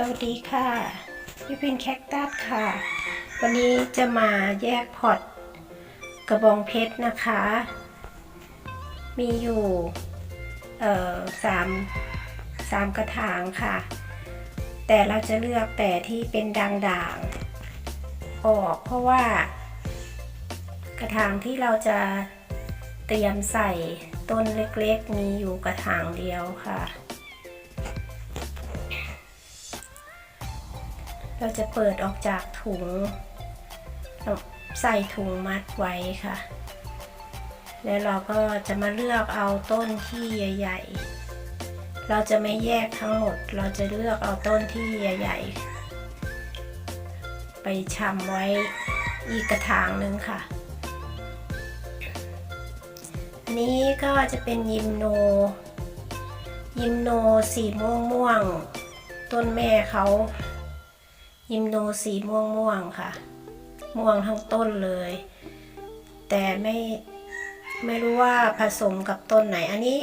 สวัสดีค่ะยูพินแคคตัสค่ะ วันนี้จะมาแยกพอตกระบองเพชรนะคะ มีอยู่สามสามกระถางค่ะ แต่เราจะเลือกแต่ที่เป็นด่างๆออกเพราะว่า กระถางที่เราจะเตรียมใส่ต้นเล็กๆ มีอยู่กระถางเดียวค่ะ เราจะเปิดออกจากถุง ใส่ถุงมัดไว้ค่ะ แล้วเราก็จะมาเลือกเอาต้นที่ใหญ่ ๆ เราจะไม่แยกทั้งหมด เราจะเลือกเอาต้นที่ใหญ่ ๆ ไปชำไว้อีกกระถางหนึ่งค่ะอันนี้ก็จะเป็นยิมโน ยิมโนสีม่วงม่วงๆต้นแม่เขา ยิมโนสีม่วงม่วงค่ะ ม่วงทั้งต้นเลย แต่ไม่ไม่รู้ว่าผสมกับต้นไหน อันนี้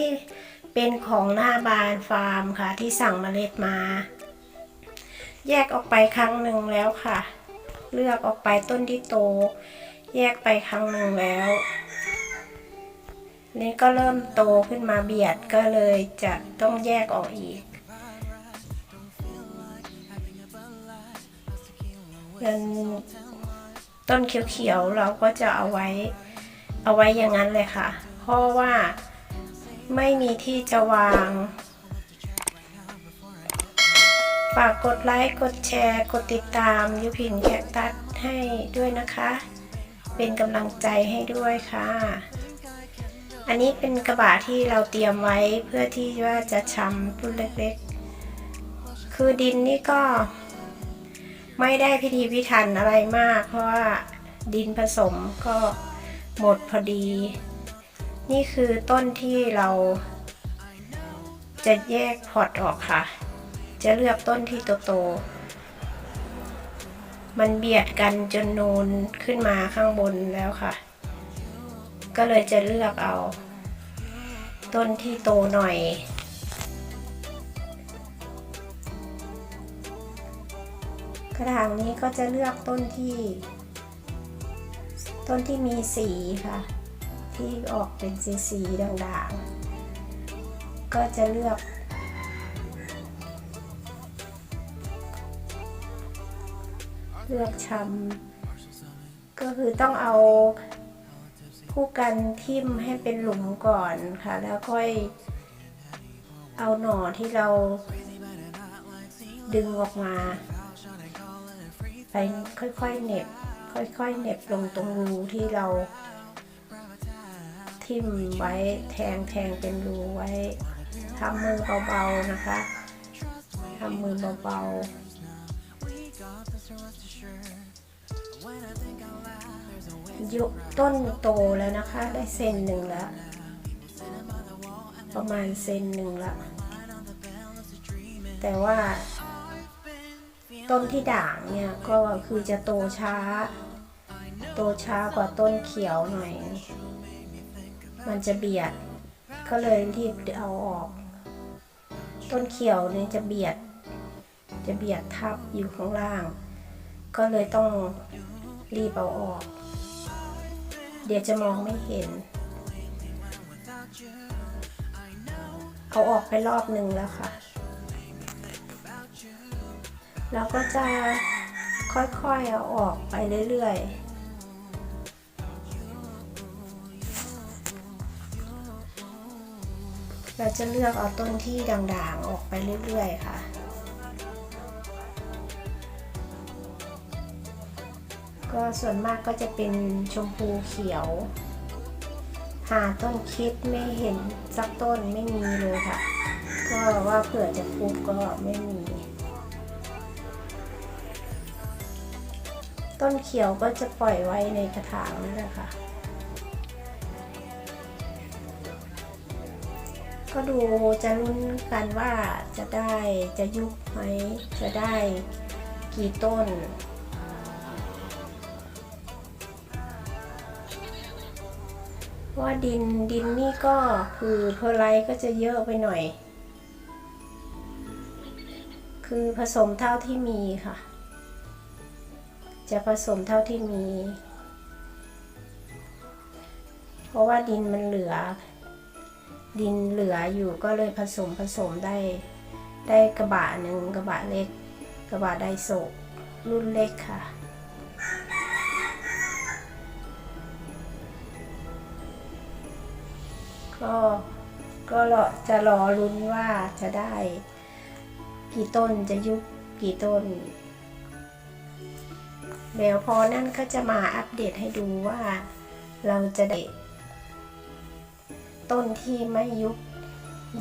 เป็นของหน้าบานฟาร์มค่ะ ที่สั่งเมล็ดมา แยกออกไปครั้งหนึ่งแล้วค่ะ เลือกออกไปต้นที่โต แยกไปครั้งหนึ่งแล้ว นี่ก็เริ่มโตขึ้นมาเบียดก็เลยจะต้องแยกออกอีก เป็นต้นเขียวๆเราก็จะเอาไว้เอาไว้อย่างนั้นเลยค่ะ เพราะว่าไม่มีที่จะวาง ฝากกดไลค์ กดแชร์ กดติดตามยุพินแคคตัสให้ด้วยนะคะ เป็นกำลังใจให้ด้วยค่ะ อันนี้เป็นกระบะที่เราเตรียมไว้เพื่อที่ว่าจะชำต้นเล็กๆ คือดินนี่ก็ ไม่ได้พิธีพิถันอะไรมาก เพราะว่าดินผสมก็หมดพอดี นี่คือต้นที่เรา จะแยกพอร์ตออกค่ะ จะเลือกต้นที่โตๆมันเบียดกันจนนูนขึ้นมาข้างบนแล้วค่ะ ก็เลยจะเลือกเอา ต้นที่โตหน่อย กระถางนี้ก็จะเลือกต้นที่ ต้นที่มีสีค่ะ ที่ออกเป็นสีสีด่างๆ ก็จะเลือกเลือกชำก็คือต้องเอาผู้กันทิ่มให้เป็นหลุมก่อนค่ะ แล้วค่อยเอาหน่อที่เราดึงออกมา ไปค่อยๆเหน็บ ค่อยๆเหน็บลงตรงรูที่เรา ทิ่มไว้แทงแทงเป็นรูไว้ทำมือเบาๆนะคะทำมือเบาๆยกต้นโตแล้วนะคะ ได้เซนหนึ่งแล้ว ประมาณเซนหนึ่งละแต่ว่า ต้นที่ด่างเนี่ยก็คือจะโตช้า โตช้ากว่าต้นเขียวหน่อย มันจะเบียด ก็เลยรีบเอาออก ต้นเขียวเนี่ยจะเบียด จะเบียดทับอยู่ข้างล่าง ก็เลยต้องรีบเอาออก เดี๋ยวจะมองไม่เห็น เอาออกไปรอบหนึ่งแล้วค่ะ เราก็จะค่อยๆเอาออกไปเรื่อยๆเราจะเลือกเอาต้นที่ด่างๆ ออกไปเรื่อยๆ ค่ะ ก็ส่วนมากก็จะเป็นชมพูเขียว หาต้นคิดไม่เห็นสักต้นไม่มีเลยค่ะ ก็ว่าเผื่อจะฟุกก็ไม่มี ต้นเขียวก็จะปล่อยไว้ในกระถางนี่แหละค่ะ ก็ดูจะลุ้นกันว่าจะได้จะยุบไหมจะได้กี่ต้นว่าดินดินนี่ก็คือเพอร์ไลท์ก็จะเยอะไปหน่อย คือผสมเท่าที่มีค่ะ จะผสมเท่าที่มี เพราะว่าดินมันเหลือ ดินเหลืออยู่ก็เลยผสมผสมได้ได้กระบะหนึ่งกระบะเล็ก กระบะไดโซรุ่นเล็กค่ะก็ก็รอจะรอลุ้นว่าจะได้ กี่ต้นจะยุบกี่ต้น เดี๋ยวพอนั่นก็จะมาอัปเดตให้ดูว่าเราจะได้ ต้นที่ไม่ยุบ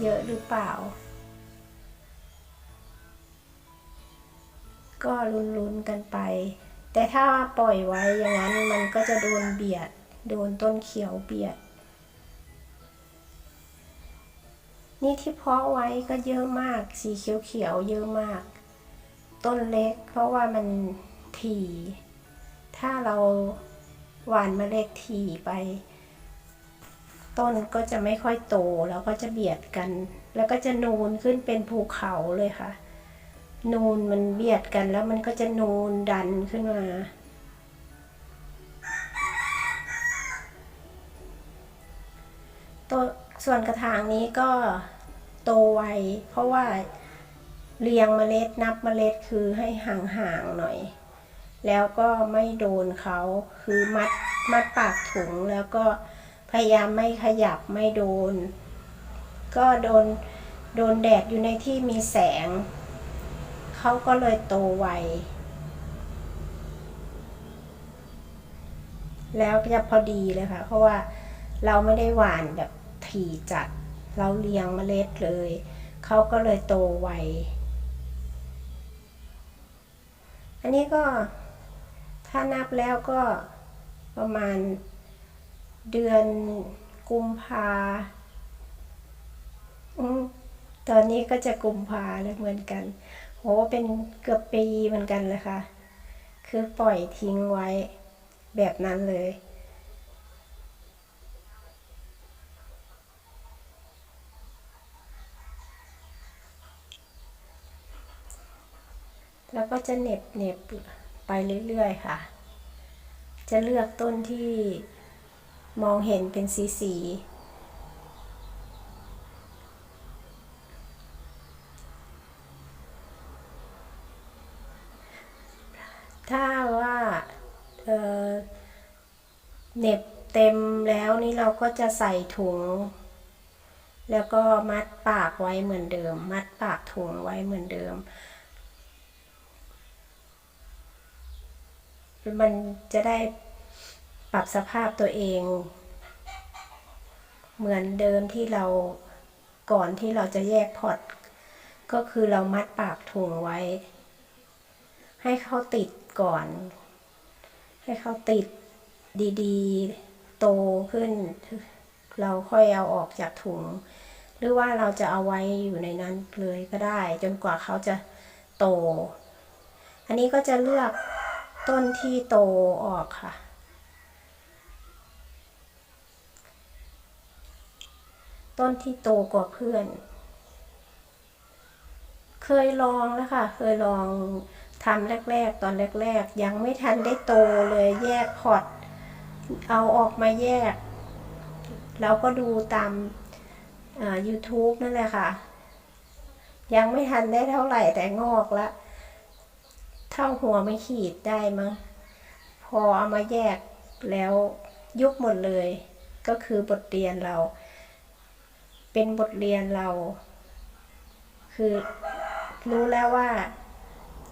เยอะหรือเปล่า ก็ลุ้นๆกันไป แต่ถ้าปล่อยไว้อย่างนั้นมันก็จะโดนเบียด โดนต้นเขียวเบียด นี่ที่เพาะไว้ก็เยอะมาก สีเขียวๆเยอะมาก ต้นเล็กเพราะว่ามัน ถี่ถ้าเราหว่านเมล็ดถี่ไป ต้นก็จะไม่ค่อยโตแล้วก็จะเบียดกัน แล้วก็จะนูนขึ้นเป็นภูเขาเลยค่ะ นูนมันเบียดกันแล้วมันก็จะนูนดันขึ้นมา ตัวส่วนกระถางนี้ก็โตไวเพราะว่าเรียงเมล็ดนับเมล็ดคือให้ห่างๆหน่อย แล้วก็ไม่โดนเขาคือมัดมัดปากถุงแล้วก็พยายามไม่ขยับไม่โดน ก็โดนโดนแดดอยู่ในที่มีแสง เขาก็เลยโตไวแล้วจะพอดีเลยค่ะ เพราะว่าเราไม่ได้หว่านแบบถี่จัด เราเลี้ยงเมล็ดเลย เขาก็เลยโตไว อันนี้ก็ ถ้านับแล้วก็ประมาณเดือนกุมภาอืตอนนี้ก็จะกุมภาแล้วเหมือนกัน โห เป็นเกือบปีเหมือนกันเลยค่ะ คือปล่อยทิ้งไว้แบบนั้นเลย แล้วก็จะเหน็บเหน็บ ไปเรื่อยๆค่ะ จะเลือกต้นที่มองเห็นเป็นสีสีถ้าว่าเเน็บเต็มแล้วนี่เราก็จะใส่ถุง แล้วก็มัดปากไว้เหมือนเดิม มัดปากถุงไว้เหมือนเดิม มันจะได้ปรับสภาพตัวเอง เหมือนเดิมที่เราก่อนที่เราจะแยกพอร์ตก็คือเรามัดปากถุงไว้ ให้เขาติดก่อน ให้เขาติดดีๆ โตขึ้น เราค่อยเอาออกจากถุง หรือว่าเราจะเอาไว้อยู่ในนั้นเลยก็ได้ จนกว่าเขาจะโต อันนี้ก็จะเลือก ต้นที่โตออกค่ะ ต้นที่โตกว่าเพื่อน เคยลองแล้วค่ะ เคยลองทำแรก ๆ ตอนแรก ๆ ยังไม่ทันได้โตเลยแยกพอร์ตเอาออกมาแยกแล้วก็ดูตามอ่า YouTube นั่นแหละค่ะ ยังไม่ทันได้เท่าไหร่แต่งอกละ เท่าหัวไม่ขีดได้มั้งพอเอามาแยกแล้วยุบหมดเลย ก็คือบทเรียนเรา เป็นบทเรียนเรา คือรู้แล้วว่า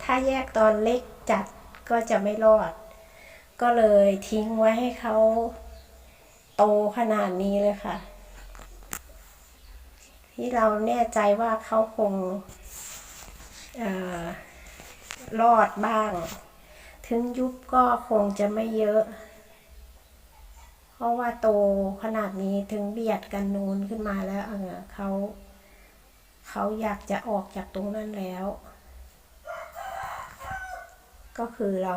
ถ้าแยกตอนเล็กจัดก็จะไม่รอด ก็เลยทิ้งไว้ให้เขาโตขนาดนี้เลยค่ะ ที่เราแน่ใจว่าเขาคงเอ่อ รอดบ้าง ถึงยุบก็คงจะไม่เยอะ เพราะว่าโตขนาดนี้ถึงเบียดกันนูนขึ้นมาแล้วเออเขาเขาอยากจะออกจากตรงนั้นแล้ว ก็คือเรา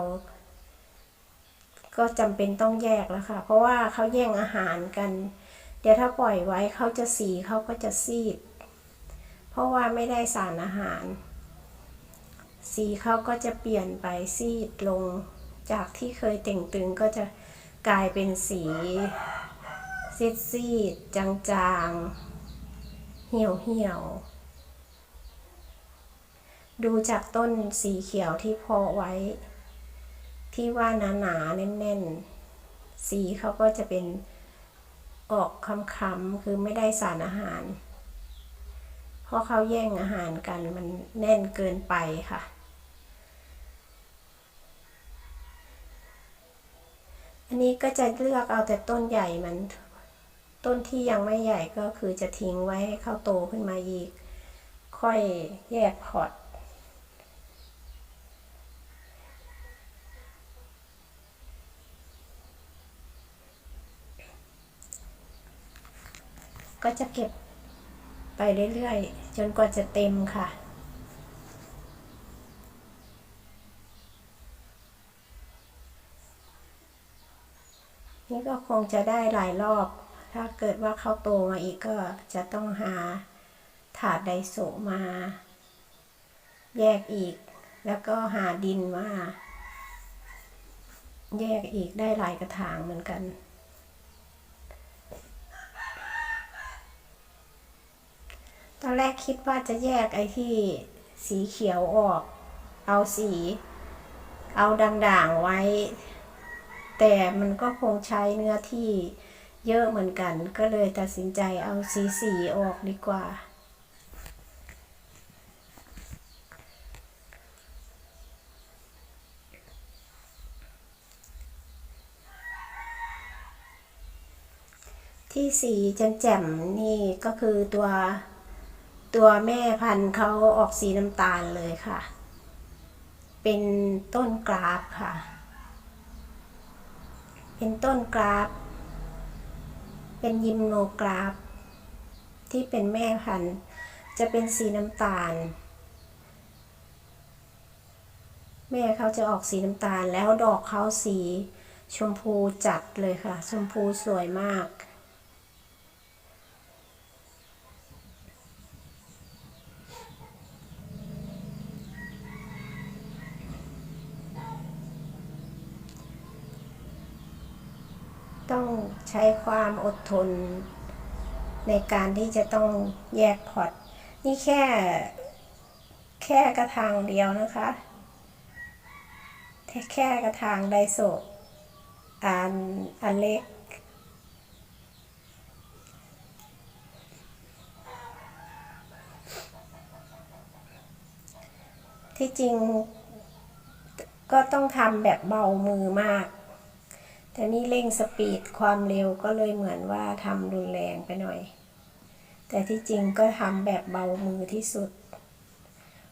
ก็จำเป็นต้องแยกแล้วค่ะ เพราะว่าเขาแย่งอาหารกัน เดี๋ยวถ้าปล่อยไว้เขาจะสีเขาก็จะซีด เพราะว่าไม่ได้สารอาหาร สีเขาก็จะเปลี่ยนไปซีดลง จากที่เคยเต่งตึงก็จะกลายเป็นสีซีดซีดจางๆ เหี่ยวเหี่ยว ดูจากต้นสีเขียวที่พอไว้ ที่ว่าหนาๆแน่นๆ สีเขาก็จะเป็นออกคำๆคือไม่ได้สารอาหาร เพราะเขาแย่งอาหารกันมันแน่นเกินไปค่ะ อันนี้ก็จะเลือกเอาแต่ต้นใหญ่มัน ต้นที่ยังไม่ใหญ่ก็คือจะทิ้งไว้ให้เขาโตขึ้นมาอีก ค่อยแยกพอร์ตก็จะเก็บไปเรื่อยๆ จนกว่าจะเต็มค่ะ ก็คงจะได้หลายรอบ ถ้าเกิดว่าเขาโตมาอีกก็จะต้องหาถาดไดโซมา แยกอีก แล้วก็หาดินมา แยกอีกได้หลายกระถางเหมือนกัน ตอนแรกคิดว่าจะแยกไอ้ที่สีเขียวออก เอาสี เอาด่างๆไว้ แต่มันก็คงใช้เนื้อที่เยอะเหมือนกัน ก็เลยตัดสินใจเอาสีสีออกดีกว่า ที่สีแจ่มๆนี่ก็คือตัวตัวแม่พันธุ์เขาออกสีน้ำตาลเลยค่ะ เป็นต้นกราฟค่ะ เป็นต้นกราฟ เป็นยิมโนกราฟ ที่เป็นแม่พันธุ์ จะเป็นสีน้ำตาล แม่เขาจะออกสีน้ำตาลแล้วดอกเขาสีชมพูจัดเลยค่ะ ชมพูสวยมาก ต้อง ใช้ความอดทน ในการที่จะต้องแยกพอร์ตนี่แค่ แค่กระถางเดียวนะคะแค่แค่กระถางไดโซอันอันเล็กที่จริงก็ต้องทำแบบเบามือมาก แต่นี่เร่งสปีดความเร็วก็เลยเหมือนว่าทำรุนแรงไปหน่อย แต่ที่จริงก็ทำแบบเบามือที่สุด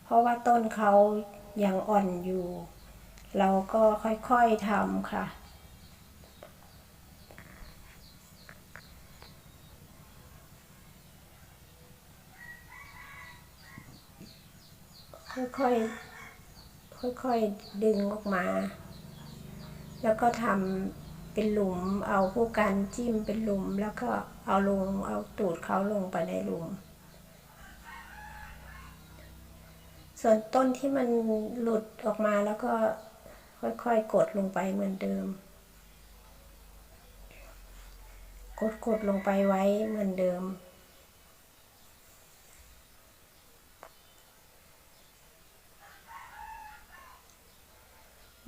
เพราะว่าต้นเขายังอ่อนอยู่ เราก็ค่อยๆทำค่ะค่อยๆ ค่อยๆ ดึงออกมา แล้วก็ทำ เป็นหลุมเอาผู้กันจิ้มเป็นหลุมแล้วก็เอาลงเอาตูดเขาลงไปในหลุม ส่วนต้นที่มันหลุดออกมาแล้วก็ค่อยๆกดลงไปเหมือนเดิม กดกดลงไปไว้เหมือนเดิม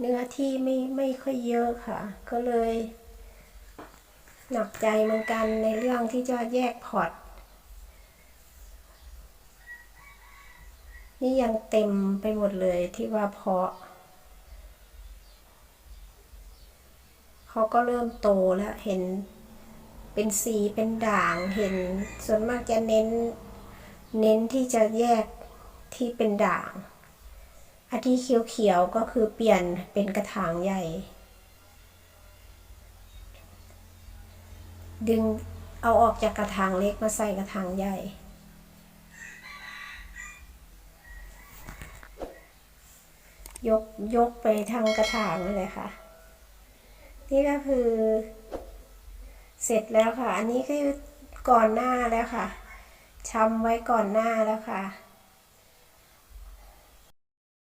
เนื้อที่ไม่ไม่ค่อยเยอะค่ะ ก็เลย หนักใจเหมือนกันในเรื่องที่จะแยกพอร์ตนี่ยังเต็มไปหมดเลยที่ว่าเพาะเขาก็เริ่มโตแล้วเห็นเป็นสีเป็นด่างเห็นส่วนมากจะเน้น เน้นที่จะแยกที่เป็นด่าง อันที่เขียวๆก็คือเปลี่ยนเป็นกระถางใหญ่ ดึงเอาออกจากกระถางเล็กมาใส่กระถางใหญ่ยกยกไปทางกระถางเลยค่ะ นี่ก็คือ เสร็จแล้วค่ะ อันนี้คือก่อนหน้าแล้วค่ะชำไว้ก่อนหน้าแล้วค่ะ